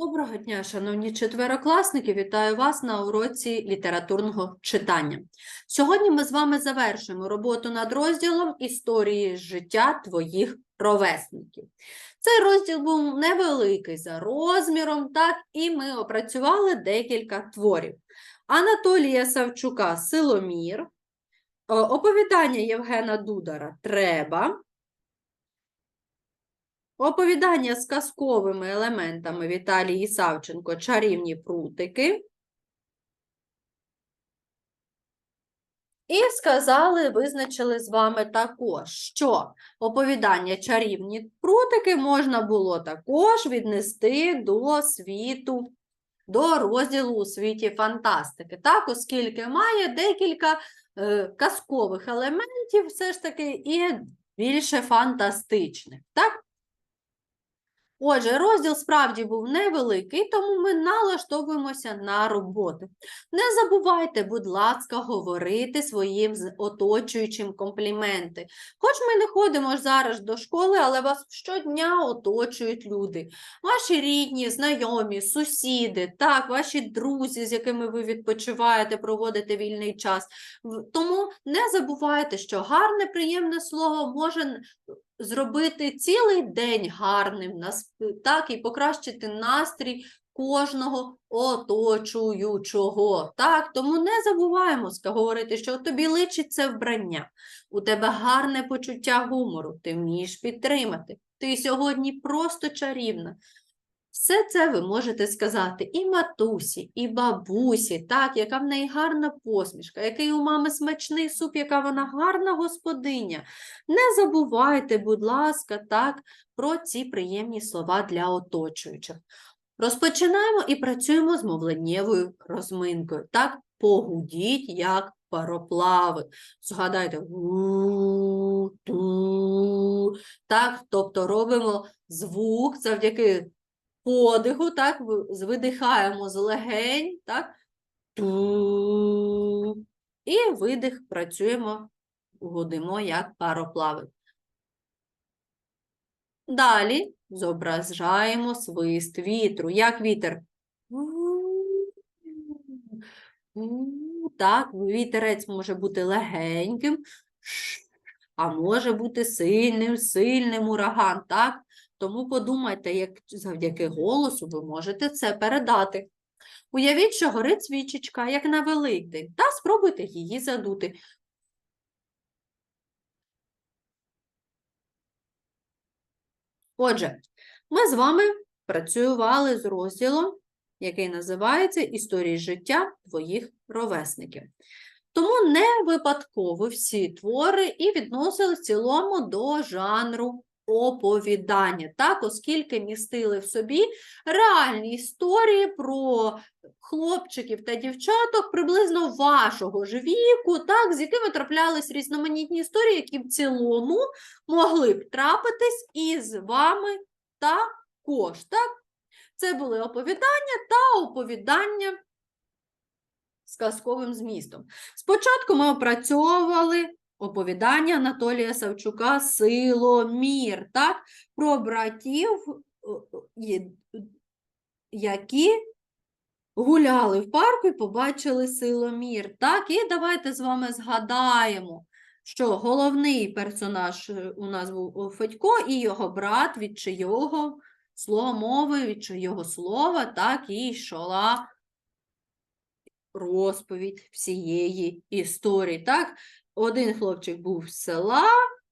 Доброго дня, шановні четверокласники! Вітаю вас на уроці літературного читання. Сьогодні ми з вами завершуємо роботу над розділом історії життя твоїх ровесників. Цей розділ був невеликий за розміром, так, і ми опрацювали декілька творів. Анатолія Савчука Силомір, о, оповідання Євгена Дудара Треба. Оповідання з казковими елементами Віталії Савченко Чарівні прутики. І сказали, визначили з вами також, що оповідання чарівні прутики можна було також віднести до світу, до розділу у світі фантастики, так, оскільки має декілька е, казкових елементів, все ж таки, і більше фантастичних. Так? Отже, розділ справді був невеликий, тому ми налаштовуємося на роботу. Не забувайте, будь ласка, говорити своїм оточуючим компліменти. Хоч ми не ходимо зараз до школи, але вас щодня оточують люди. Ваші рідні, знайомі, сусіди, так, ваші друзі, з якими ви відпочиваєте, проводите вільний час. Тому не забувайте, що гарне, приємне слово може зробити цілий день гарним, так, і покращити настрій кожного оточуючого. Так, тому не забуваємо говорити, що тобі личиться вбрання, у тебе гарне почуття гумору, ти вмієш підтримати. Ти сьогодні просто чарівна. Все це ви можете сказати і матусі, і бабусі, так, яка в неї гарна посмішка, який у мами смачний суп, яка вона гарна господиня. Не забувайте, будь ласка, так, про ці приємні слова для оточуючих. Розпочинаємо і працюємо з мовленнєвою розминкою. Так, погудіть, як пароплави. Згадайте, «у, ту. Так, тобто робимо звук завдяки подиху, так, видихаємо з легень, так. І видих працюємо, гудимо як пароплави. Далі зображаємо свист вітру. Як вітер? Так, вітерець може бути легеньким, а може бути сильним, сильним ураган, так? Тому подумайте, як завдяки голосу ви можете це передати. Уявіть, що горить свічечка, як на Великдень, та спробуйте її задути. Отже, ми з вами працювали з розділом, який називається Історії життя твоїх ровесників. Тому не випадково всі твори і відносили в цілому до жанру оповідання, так, оскільки містили в собі реальні історії про хлопчиків та дівчаток приблизно вашого ж віку, так, з якими траплялись різноманітні історії, які в цілому могли б трапитись і з вами також. Так? Це були оповідання та оповідання з казковим змістом. Спочатку ми опрацьовували оповідання Анатолія Савчука Силомір, так? про братів, о, є- які гуляли в парку і побачили Силомір. Так? І давайте з вами згадаємо, що головний персонаж е, у нас був Федько і його брат, від чийого слова мови, від чийого слова, так і йшла розповідь всієї історії. Так? Один хлопчик був з села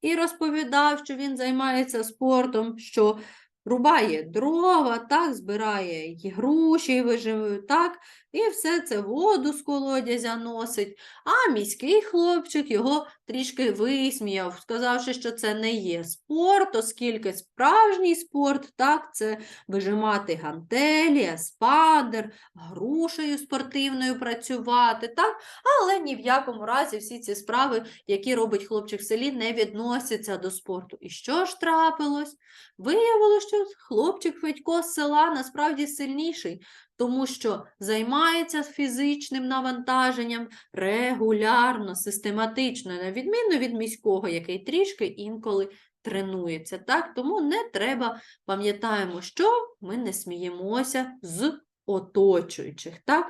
і розповідав, що він займається спортом, що рубає дрова, так, збирає й груші, виживе, так, і все це воду з колодязя носить. А міський хлопчик його трішки висміяв, сказавши, що це не є спорт, оскільки справжній спорт, так, це вижимати гантелі, еспандер, грушею спортивною працювати, так? але ні в якому разі всі ці справи, які робить хлопчик в селі, не відносяться до спорту. І що ж трапилось? Виявилося, що хлопчик Федько з села насправді сильніший, тому що займається фізичним навантаженням регулярно, систематично, на відміну від міського, який трішки інколи тренується. Так? Тому не треба, пам'ятаємо, що ми не сміємося з оточуючих. Так?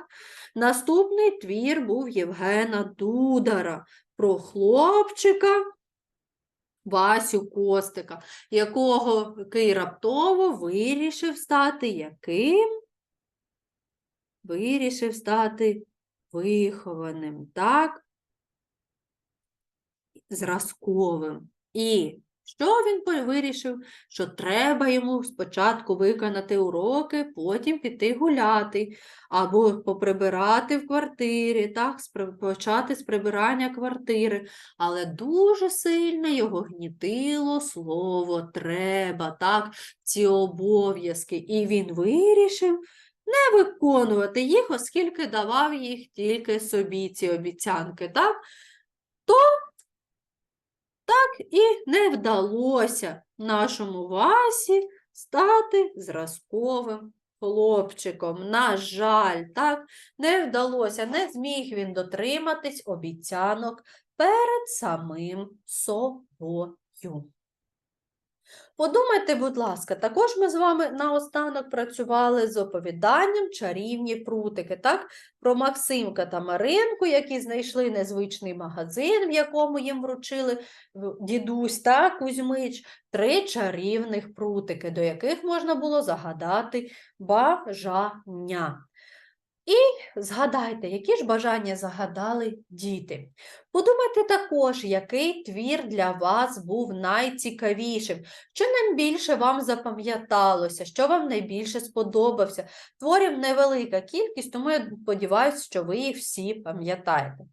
Наступний твір був Євгена Дудара про хлопчика Васю Костика, якого який раптово вирішив стати яким? Вирішив стати вихованим, так? Зразковим. І що він вирішив? Що треба йому спочатку виконати уроки, потім піти гуляти, або поприбирати в квартирі, так, почати з прибирання квартири. Але дуже сильно його гнітило слово треба, так, ці обов'язки. І він вирішив не виконувати їх, оскільки давав їх тільки собі, ці обіцянки, так? То так і не вдалося нашому Васі стати зразковим хлопчиком. На жаль, так, не вдалося, не зміг він дотриматись обіцянок перед самим собою. Подумайте, будь ласка, також ми з вами наостанок працювали з оповіданням чарівні прутики, так? Про Максимка та Маринку, які знайшли незвичний магазин, в якому їм вручили дідусь та Кузьмич, три чарівних прутики, до яких можна було загадати бажання. І згадайте, які ж бажання загадали діти. Подумайте також, який твір для вас був найцікавішим, що найбільше вам запам'яталося, що вам найбільше сподобався. Творів невелика кількість, тому я сподіваюся, що ви їх всі пам'ятаєте.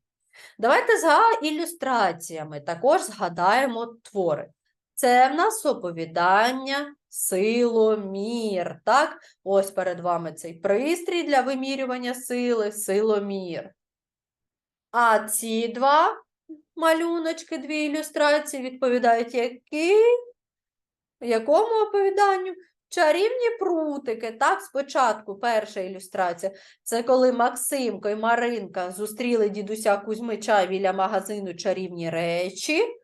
Давайте за ілюстраціями також згадаємо твори. Це в нас оповідання силомір. Так? Ось перед вами цей пристрій для вимірювання сили, силомір. А ці два малюночки, дві ілюстрації відповідають які? Якому оповіданню? Чарівні прутики. Так, спочатку перша ілюстрація. Це коли Максимко і Маринка зустріли дідуся Кузьмича біля магазину чарівні речі.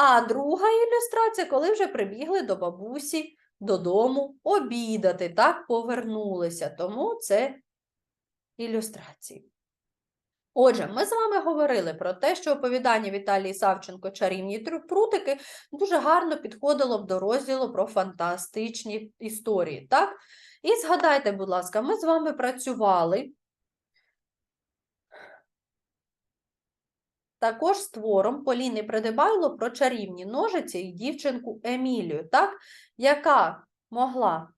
А друга ілюстрація, коли вже прибігли до бабусі додому обідати, так повернулися. Тому це ілюстрації. Отже, ми з вами говорили про те, що оповідання Віталії Савченко «Чарівні прутики дуже гарно підходило б до розділу про фантастичні історії. Так? І згадайте, будь ласка, ми з вами працювали також з твором Поліни Придибайло про чарівні ножиці і дівчинку Емілію, так? яка могла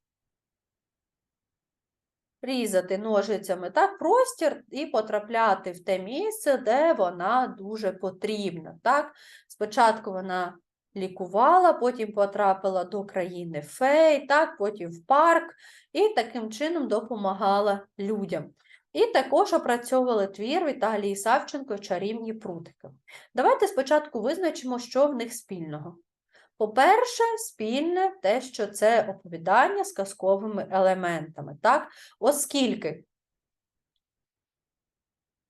різати ножицями так, простір і потрапляти в те місце, де вона дуже потрібна. Так? Спочатку вона лікувала, потім потрапила до країни фей, так, потім в парк і таким чином допомагала людям. І також опрацьовували твір Віталії Савченко «Чарівні прутики». Давайте спочатку визначимо, що в них спільного. По-перше, спільне те, що це оповідання з казковими елементами, так? Оскільки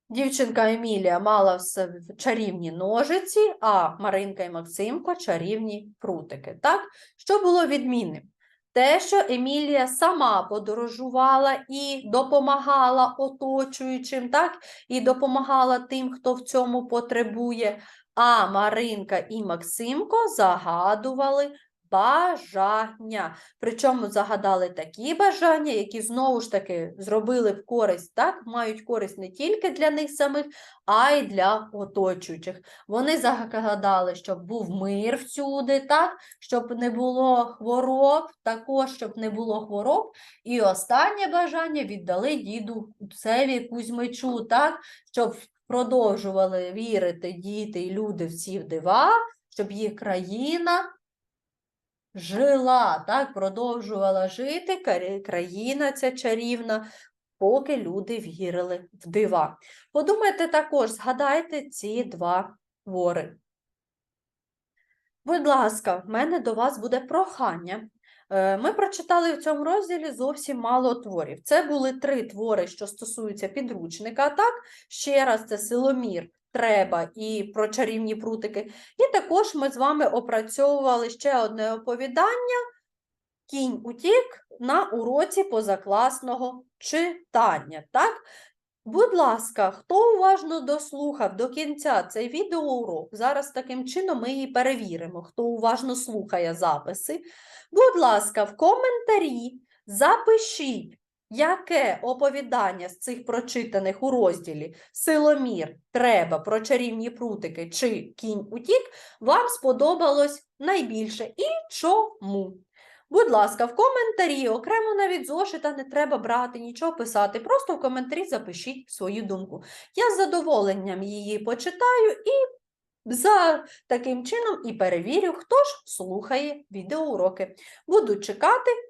дівчинка Емілія мала в чарівні ножиці, а Маринка і Максимко чарівні прутики, так? Що було відмінним? Те, що Емілія сама подорожувала і допомагала оточуючим, так? І допомагала тим, хто в цьому потребує. А Маринка і Максимко загадували бажання. Причому загадали такі бажання, які знову ж таки зробили б користь, так? Мають користь не тільки для них самих, а й для оточуючих. Вони загадали, щоб був мир всюди, так? Щоб не було хвороб, також щоб не було хвороб. І останнє бажання віддали діду Севі Кузьмичу, так? Щоб продовжували вірити діти і люди в ці дива, щоб їх країна жила, так, продовжувала жити країна ця чарівна, поки люди вірили в дива. Подумайте також, згадайте ці два твори. Будь ласка, в мене до вас буде прохання. Е, Ми прочитали в цьому розділі зовсім мало творів. Це були три твори, що стосуються підручника. Так, ще раз, це Силомір треба і про чарівні прутики. І також ми з вами опрацьовували ще одне оповідання Кінь утік на уроці позакласного читання. Так? Будь ласка, хто уважно дослухав до кінця цей відеоурок, зараз таким чином ми і перевіримо, хто уважно слухає записи. Будь ласка, в коментарі запишіть, яке оповідання з цих прочитаних у розділі Силомір, треба, про чарівні прутики чи кінь утік вам сподобалось найбільше і чому. Будь ласка, в коментарі, окремо навіть зошита не треба брати, нічого писати. Просто в коментарі запишіть свою думку. Я з задоволенням її почитаю і за таким чином і перевірю, хто ж слухає відеоуроки. Буду чекати.